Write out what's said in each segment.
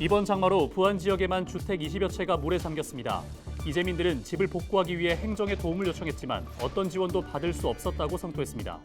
이번 장마로 부안 지역에만 주택 20여 채가 물에 잠겼습니다. 이재민들은 집을 복구하기 위해 행정에 도움을 요청했지만 어떤 지원도 받을 수 없었다고 성토했습니다.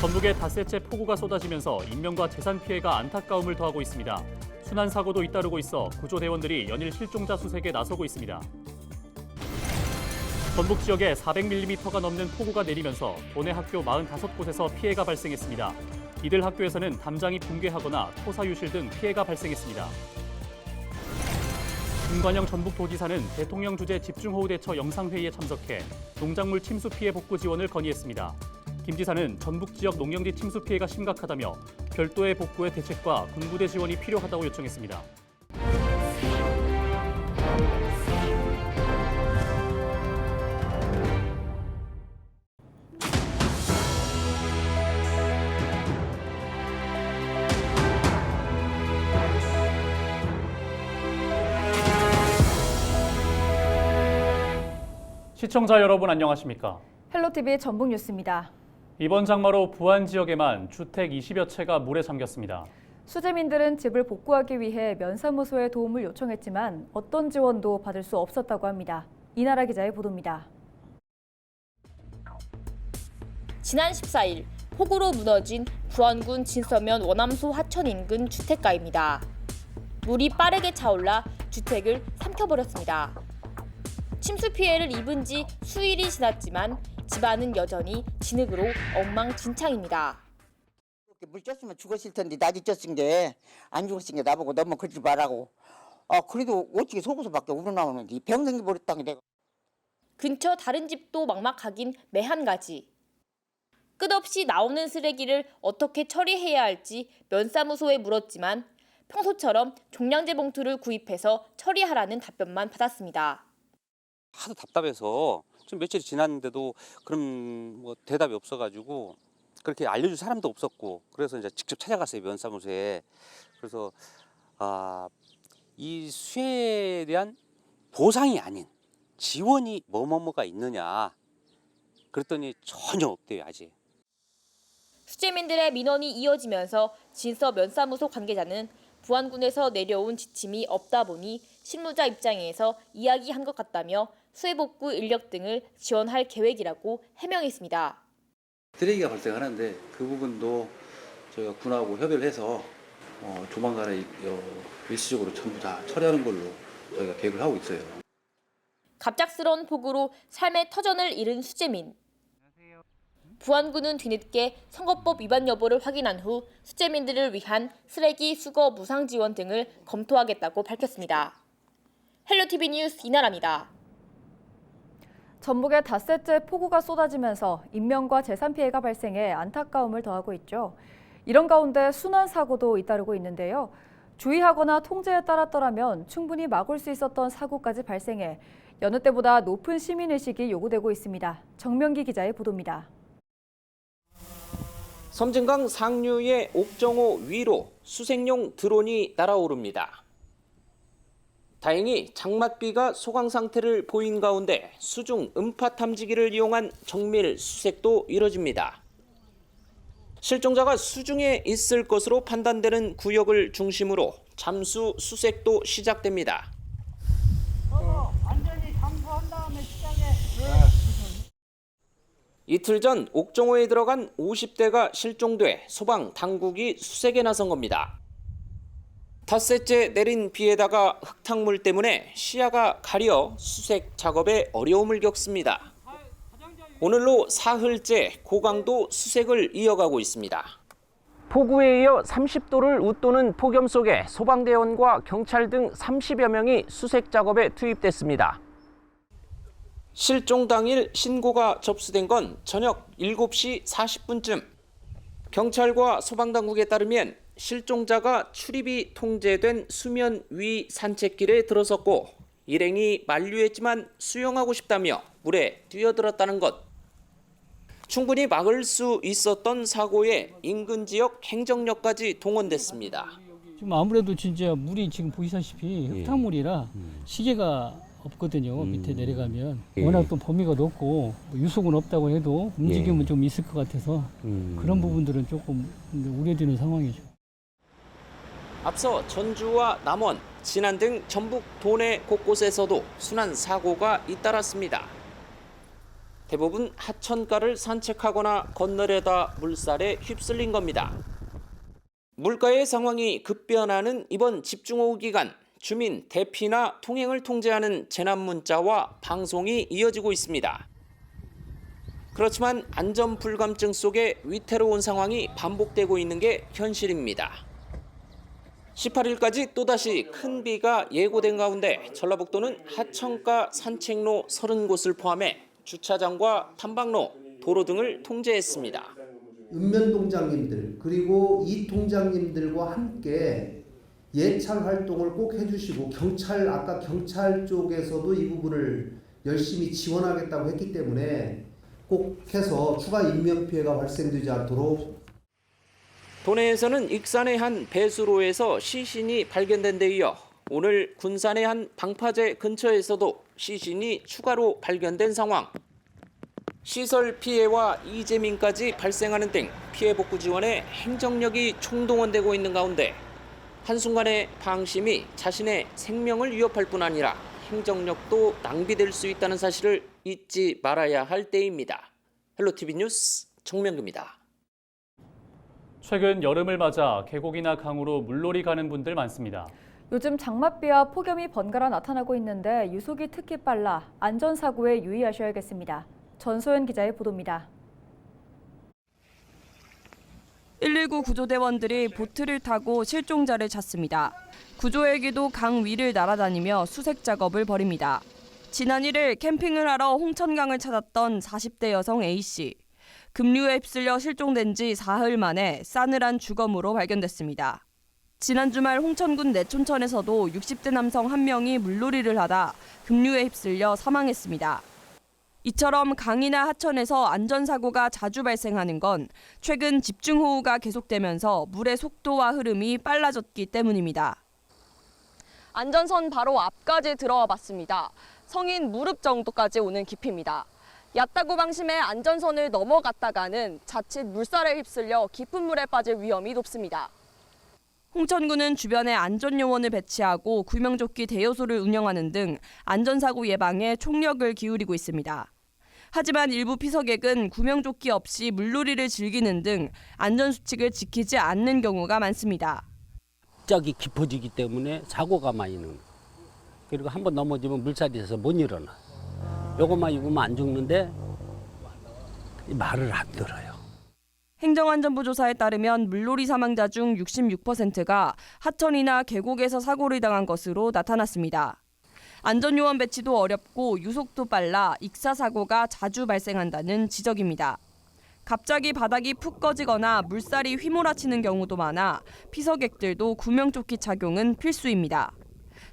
전북에 닷새째 폭우가 쏟아지면서 인명과 재산 피해가 안타까움을 더하고 있습니다. 순환 사고도 잇따르고 있어 구조대원들이 연일 실종자 수색에 나서고 있습니다. 전북 지역에 400mm가 넘는 폭우가 내리면서 도내 학교 45곳에서 피해가 발생했습니다. 이들 학교에서는 담장이 붕괴하거나 토사 유실 등 피해가 발생했습니다. 김관영 전북도지사는 대통령 주재 집중호우 대처 영상회의에 참석해 농작물 침수 피해 복구 지원을 건의했습니다. 김 지사는 전북 지역 농경지 침수 피해가 심각하다며 별도의 복구의 대책과 군부대 지원이 필요하다고 요청했습니다. 시청자 여러분 안녕하십니까? 헬로티비 전북 뉴스입니다. 이번 장마로 부안 지역에만 주택 20여 채가 물에 잠겼습니다. 수재민들은 집을 복구하기 위해 면사무소에 도움을 요청했지만 어떤 지원도 받을 수 없었다고 합니다. 이나라 기자의 보도입니다. 지난 14일 폭우로 무너진 부안군 진서면 원암소 하천 인근 주택가입니다. 물이 빠르게 차올라 주택을 삼켜버렸습니다. 침수 피해를 입은 지 수일이 지났지만 집안은 여전히 진흙으로 엉망진창입니다. 물 쪘으면 죽었을 텐데 나지 쪘은 게 안 죽었은 게 나보고 너무 그러지 말라고. 아 그래도 어떻게 속어서밖에 우러나오는데 병 생겨버렸다는 게 내가. 근처 다른 집도 막막하긴 매한 가지. 끝없이 나오는 쓰레기를 어떻게 처리해야 할지 면사무소에 물었지만 평소처럼 종량제 봉투를 구입해서 처리하라는 답변만 받았습니다. 하도 답답해서 좀 며칠이 지났는데도 그런 뭐 대답이 없어가지고 그렇게 알려줄 사람도 없었고 그래서 이제 직접 찾아갔어요 면사무소에 그래서 아 이 수혜에 대한 보상이 아닌 지원이 뭐뭐뭐가 있느냐 그랬더니 전혀 없대요 아직. 수재민들의 민원이 이어지면서 진서 면사무소 관계자는 부안군에서 내려온 지침이 없다 보니 실무자 입장에서 이야기한 것 같다며 수해복구 인력 등을 지원할 계획이라고 해명했습니다. 쓰레기가 발생하는데 그 부분도 저희가 군하고 협의를 해서 어, 조만간에 이- 어, 일시적으로 전부 다 처리하는 걸로 저희가 계획을 하고 있어요. 갑작스러운 폭우로 삶의 터전을 잃은 수재민. 부안군은 뒤늦게 선거법 위반 여부를 확인한 후 수재민들을 위한 쓰레기 수거 무상 지원 등을 검토하겠다고 밝혔습니다. 헬로티비 뉴스 이나라입니다. 전북에 닷새째 폭우가 쏟아지면서 인명과 재산 피해가 발생해 안타까움을 더하고 있죠. 이런 가운데 순환 사고도 잇따르고 있는데요. 주의하거나 통제에 따랐더라면 충분히 막을 수 있었던 사고까지 발생해 여느 때보다 높은 시민의식이 요구되고 있습니다. 정명기 기자의 보도입니다. 섬진강 상류의 옥정호 위로 수색용 드론이 날아오릅니다. 다행히 장맛비가 소강 상태를 보인 가운데 수중 음파 탐지기를 이용한 정밀 수색도 이뤄집니다. 실종자가 수중에 있을 것으로 판단되는 구역을 중심으로 잠수 수색도 시작됩니다. 이틀 전 옥정호에 들어간 50대가 실종돼 소방 당국이 수색에 나선 겁니다. 닷새째 내린 비에다가 흙탕물 때문에 시야가 가려 수색 작업에 어려움을 겪습니다. 오늘로 사흘째 고강도 수색을 이어가고 있습니다. 폭우에 이어 30도를 웃도는 폭염 속에 소방대원과 경찰 등 30여 명이 수색 작업에 투입됐습니다. 실종 당일 신고가 접수된 건 저녁 7시 40분쯤. 경찰과 소방당국에 따르면 실종자가 출입이 통제된 수면 위 산책길에 들어섰고 일행이 만류했지만 수영하고 싶다며 물에 뛰어들었다는 것. 충분히 막을 수 있었던 사고에 인근 지역 행정력까지 동원됐습니다. 지금 아무래도 진짜 물이 지금 보시다시피 흙탕물이라 시계가 없거든요. 밑에 내려가면 워낙 또 범위가 높고 뭐 유속은 없다고 해도 움직임은 좀 있을 것 같아서 그런 부분들은 조금 우려되는 상황이죠. 앞서 전주와 남원, 진안 등 전북 도내 곳곳에서도 순환 사고가 잇따랐습니다. 대부분 하천가를 산책하거나 건너려다 물살에 휩쓸린 겁니다. 물가의 상황이 급변하는 이번 집중호우 기간 주민 대피나 통행을 통제하는 재난 문자와 방송이 이어지고 있습니다. 그렇지만 안전 불감증 속에 위태로운 상황이 반복되고 있는 게 현실입니다. 18일까지 또다시 큰 비가 예고된 가운데 전라북도는 하천가 산책로 30곳을 포함해 주차장과 탐방로, 도로 등을 통제했습니다. 읍면 동장님들 그리고 이 통장님들과 함께 예찰 활동을 꼭 해주시고 경찰 아까 경찰 쪽에서도 이 부분을 열심히 지원하겠다고 했기 때문에 꼭 해서 추가 인명 피해가 발생되지 않도록 도내에서는 익산의 한 배수로에서 시신이 발견된 데 이어 오늘 군산의 한 방파제 근처에서도 시신이 추가로 발견된 상황. 시설 피해와 이재민까지 발생하는 등 피해 복구 지원에 행정력이 총동원되고 있는 가운데 한순간의 방심이 자신의 생명을 위협할 뿐 아니라 행정력도 낭비될 수 있다는 사실을 잊지 말아야 할 때입니다. 헬로티비 뉴스 정명규입니다. 최근 여름을 맞아 계곡이나 강으로 물놀이 가는 분들 많습니다. 요즘 장맛비와 폭염이 번갈아 나타나고 있는데 유속이 특히 빨라 안전사고에 유의하셔야겠습니다. 전소연 기자의 보도입니다. 119 구조대원들이 보트를 타고 실종자를 찾습니다. 구조 헬기도 강 위를 날아다니며 수색 작업을 벌입니다. 지난 1일 캠핑을 하러 홍천강을 찾았던 40대 여성 A씨. 급류에 휩쓸려 실종된 지 사흘 만에 싸늘한 주검으로 발견됐습니다. 지난 주말 홍천군 내촌천에서도 60대 남성 한 명이 물놀이를 하다 급류에 휩쓸려 사망했습니다. 이처럼 강이나 하천에서 안전사고가 자주 발생하는 건 최근 집중호우가 계속되면서 물의 속도와 흐름이 빨라졌기 때문입니다. 안전선 바로 앞까지 들어와 봤습니다. 성인 무릎 정도까지 오는 깊이입니다. 얕다고 방심해 안전선을 넘어갔다가는 자칫 물살에 휩쓸려 깊은 물에 빠질 위험이 높습니다. 홍천군은 주변에 안전요원을 배치하고 구명조끼 대여소를 운영하는 등 안전사고 예방에 총력을 기울이고 있습니다. 하지만 일부 피서객은 구명조끼 없이 물놀이를 즐기는 등 안전수칙을 지키지 않는 경우가 많습니다. 갑자기 깊어지기 때문에 사고가 많이 거예요. 그리고 한번 넘어지면 물살이 있어서 못 일어나. 요것만 입으면 안 죽는데 말을 안 들어요. 행정안전부 조사에 따르면 물놀이 사망자 중 66%가 하천이나 계곡에서 사고를 당한 것으로 나타났습니다. 안전요원 배치도 어렵고 유속도 빨라 익사 사고가 자주 발생한다는 지적입니다. 갑자기 바닥이 푹 꺼지거나 물살이 휘몰아치는 경우도 많아 피서객들도 구명조끼 착용은 필수입니다.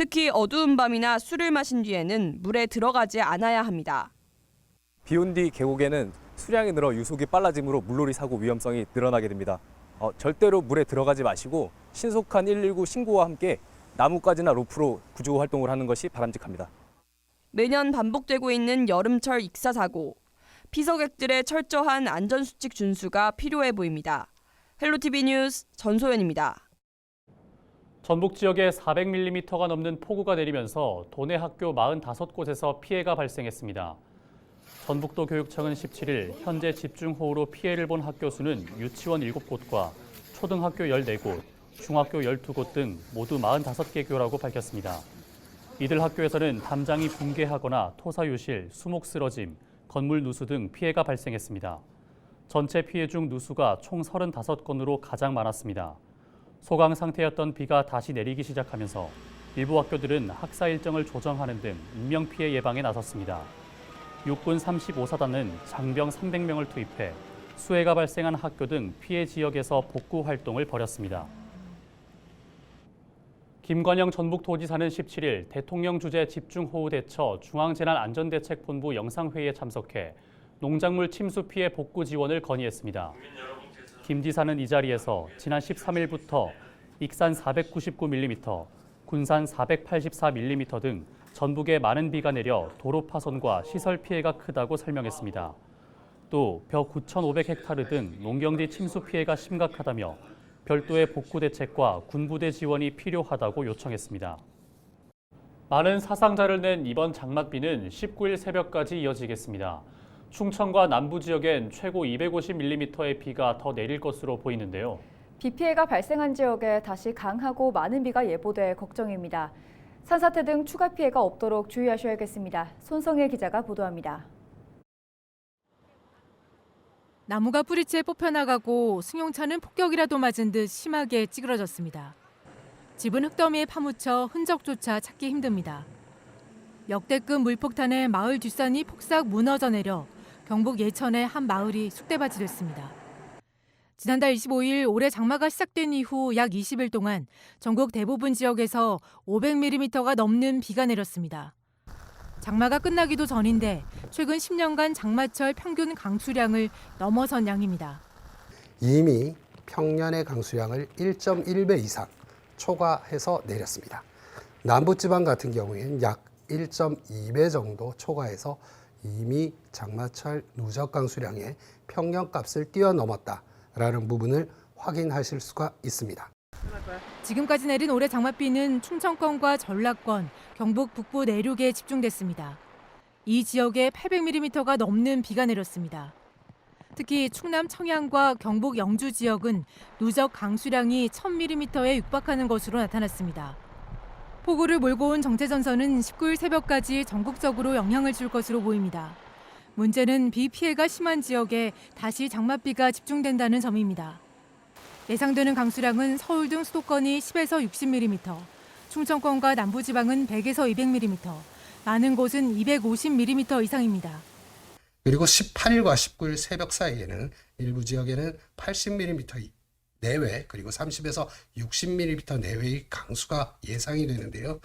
특히 어두운 밤이나 술을 마신 뒤에는 물에 들어가지 않아야 합니다. 비온 뒤 계곡에는 수량이 늘어 유속이 빨라지므로 물놀이 사고 위험성이 늘어나게 됩니다. 어, 절대로 물에 들어가지 마시고 신속한 119 신고와 함께 나뭇가지나 로프로 구조 활동을 하는 것이 바람직합니다. 매년 반복되고 있는 여름철 익사 사고. 피서객들의 철저한 안전수칙 준수가 필요해 보입니다. 헬로티비 뉴스 전소연입니다. 전북 지역에 400mm가 넘는 폭우가 내리면서 도내 학교 45곳에서 피해가 발생했습니다. 전북도 교육청은 17일 현재 집중호우로 피해를 본 학교 수는 유치원 7곳과 초등학교 14곳, 중학교 12곳 등 모두 45개 교라고 밝혔습니다. 이들 학교에서는 담장이 붕괴하거나 토사유실, 수목 쓰러짐, 건물 누수 등 피해가 발생했습니다. 전체 피해 중 누수가 총 35건으로 가장 많았습니다. 소강 상태였던 비가 다시 내리기 시작하면서 일부 학교들은 학사 일정을 조정하는 등 인명 피해 예방에 나섰습니다. 육군 35사단은 장병 300명을 투입해 수해가 발생한 학교 등 피해 지역에서 복구 활동을 벌였습니다. 김관영 전북도지사는 17일 대통령 주재 집중호우 대처 중앙재난안전대책본부 영상회의에 참석해 농작물 침수 피해 복구 지원을 건의했습니다. 김 지사는 이 자리에서 지난 13일부터 익산 499mm, 군산 484mm 등 전북에 많은 비가 내려 도로 파손과 시설 피해가 크다고 설명했습니다. 또 벼 9,500헥타르 등 농경지 침수 피해가 심각하다며 별도의 복구 대책과 군부대 지원이 필요하다고 요청했습니다. 많은 사상자를 낸 이번 장맛비는 19일 새벽까지 이어지겠습니다. 충청과 남부 지역엔 최고 250mm의 비가 더 내릴 것으로 보이는데요. 비 피해가 발생한 지역에 다시 강하고 많은 비가 예보돼 걱정입니다. 산사태 등 추가 피해가 없도록 주의하셔야겠습니다. 손성일 기자가 보도합니다. 나무가 뿌리채 뽑혀나가고 승용차는 폭격이라도 맞은 듯 심하게 찌그러졌습니다. 집은 흙더미에 파묻혀 흔적조차 찾기 힘듭니다. 역대급 물폭탄에 마을 뒷산이 폭삭 무너져 내려 경북 예천의 한 마을이 쑥대밭이 됐습니다. 지난달 25일 올해 장마가 시작된 이후 약 20일 동안 전국 대부분 지역에서 500mm가 넘는 비가 내렸습니다. 장마가 끝나기도 전인데 최근 10년간 장마철 평균 강수량을 넘어선 양입니다. 이미 평년의 강수량을 1.1배 이상 초과해서 내렸습니다. 남부지방 같은 경우에는 약 1.2배 정도 초과해서 이미 장마철 누적 강수량의 평년값을 뛰어넘었다라는 부분을 확인하실 수가 있습니다. 지금까지 내린 올해 장맛비는 충청권과 전라권, 경북 북부 내륙에 집중됐습니다. 이 지역에 800mm가 넘는 비가 내렸습니다. 특히 충남 청양과 경북 영주 지역은 누적 강수량이 1000mm에 육박하는 것으로 나타났습니다. 폭우를 몰고 온 정체전선은 19일 새벽까지 전국적으로 영향을 줄 것으로 보입니다. 문제는 비 피해가 심한 지역에 다시 장맛비가 집중된다는 점입니다. 예상되는 강수량은 서울 등 수도권이 10에서 60mm, 충청권과 남부지방은 100에서 200mm, 많은 곳은 250mm 이상입니다. 그리고 18일과 19일 새벽 사이에는 일부 지역에는 80mm 내외 그리고 30에서 60mm 내외의 강수가 예상이 되는데요.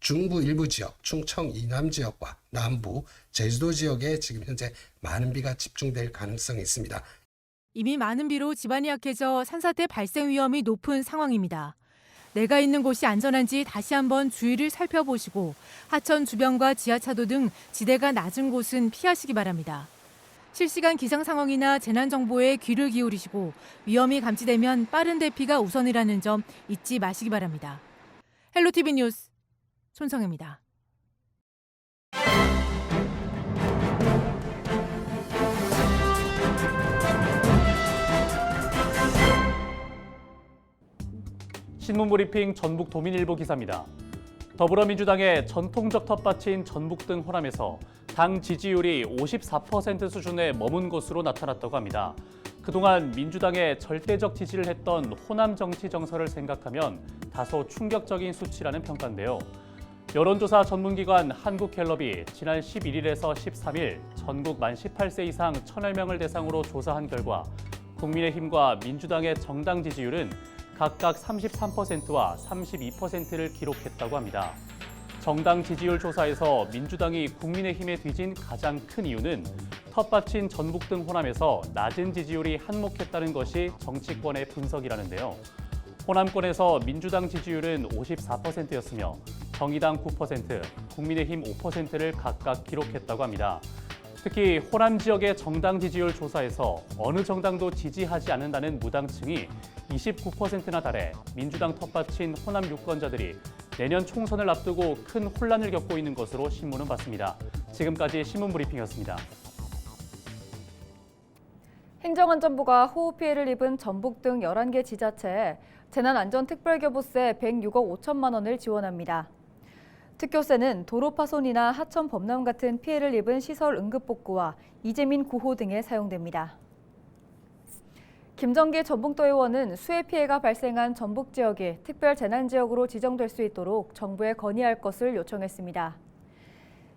중부 일부 지역, 충청 이남 지역과 남부, 제주도 지역에 지금 현재 많은 비가 집중될 가능성이 있습니다. 이미 많은 비로 집안이 약해져 산사태 발생 위험이 높은 상황입니다. 내가 있는 곳이 안전한지 다시 한번 주위를 살펴보시고 하천 주변과 지하차도 등 지대가 낮은 곳은 피하시기 바랍니다. 실시간 기상 상황이나 재난 정보에 귀를 기울이시고 위험이 감지되면 빠른 대피가 우선이라는 점 잊지 마시기 바랍니다. 헬로티비 뉴스 손성입니다. 신문브리핑 전북 도민일보 기사입니다. 더불어민주당의 전통적 텃밭인 전북 등 호남에서 당 지지율이 54% 수준에 머문 것으로 나타났다고 합니다. 그동안 민주당의 절대적 지지를 했던 호남 정치 정서를 생각하면 다소 충격적인 수치라는 평가인데요. 여론조사 전문기관 한국갤럽이 지난 11일에서 13일 전국 만 18세 이상 1,000여 명을 대상으로 조사한 결과 국민의힘과 민주당의 정당 지지율은 각각 33%와 32%를 기록했다고 합니다. 정당 지지율 조사에서 민주당이 국민의힘에 뒤진 가장 큰 이유는 텃밭인 전북 등 호남에서 낮은 지지율이 한몫했다는 것이 정치권의 분석이라는데요. 호남권에서 민주당 지지율은 54%였으며 정의당 9%, 국민의힘 5%를 각각 기록했다고 합니다. 특히 호남 지역의 정당 지지율 조사에서 어느 정당도 지지하지 않는다는 무당층이 29%나 달해 민주당 텃밭인 호남 유권자들이 내년 총선을 앞두고 큰 혼란을 겪고 있는 것으로 신문은 봤습니다. 지금까지 신문 브리핑이었습니다. 행정안전부가 호우 피해를 입은 전북 등 11개 지자체에 재난안전특별교부세 106억 5천만 원을 지원합니다. 특교세는 도로 파손이나 하천 범람 같은 피해를 입은 시설 응급복구와 이재민 구호 등에 사용됩니다. 김정기 전북도 의원은 수해 피해가 발생한 전북 지역이 특별 재난 지역으로 지정될 수 있도록 정부에 건의할 것을 요청했습니다.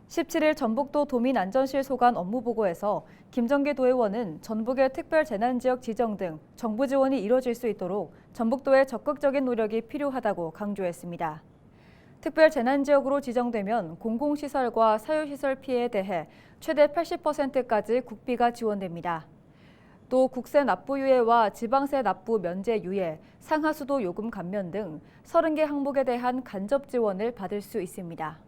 17일 전북도 도민안전실 소관 업무보고에서 김정기 도의원은 전북의 특별 재난 지역 지정 등 정부 지원이 이뤄질 수 있도록 전북도의 적극적인 노력이 필요하다고 강조했습니다. 특별 재난 지역으로 지정되면 공공시설과 사유시설 피해에 대해 최대 80%까지 국비가 지원됩니다. 또 국세 납부 유예와 지방세 납부 면제 유예, 상하수도 요금 감면 등 30개 항목에 대한 간접 지원을 받을 수 있습니다.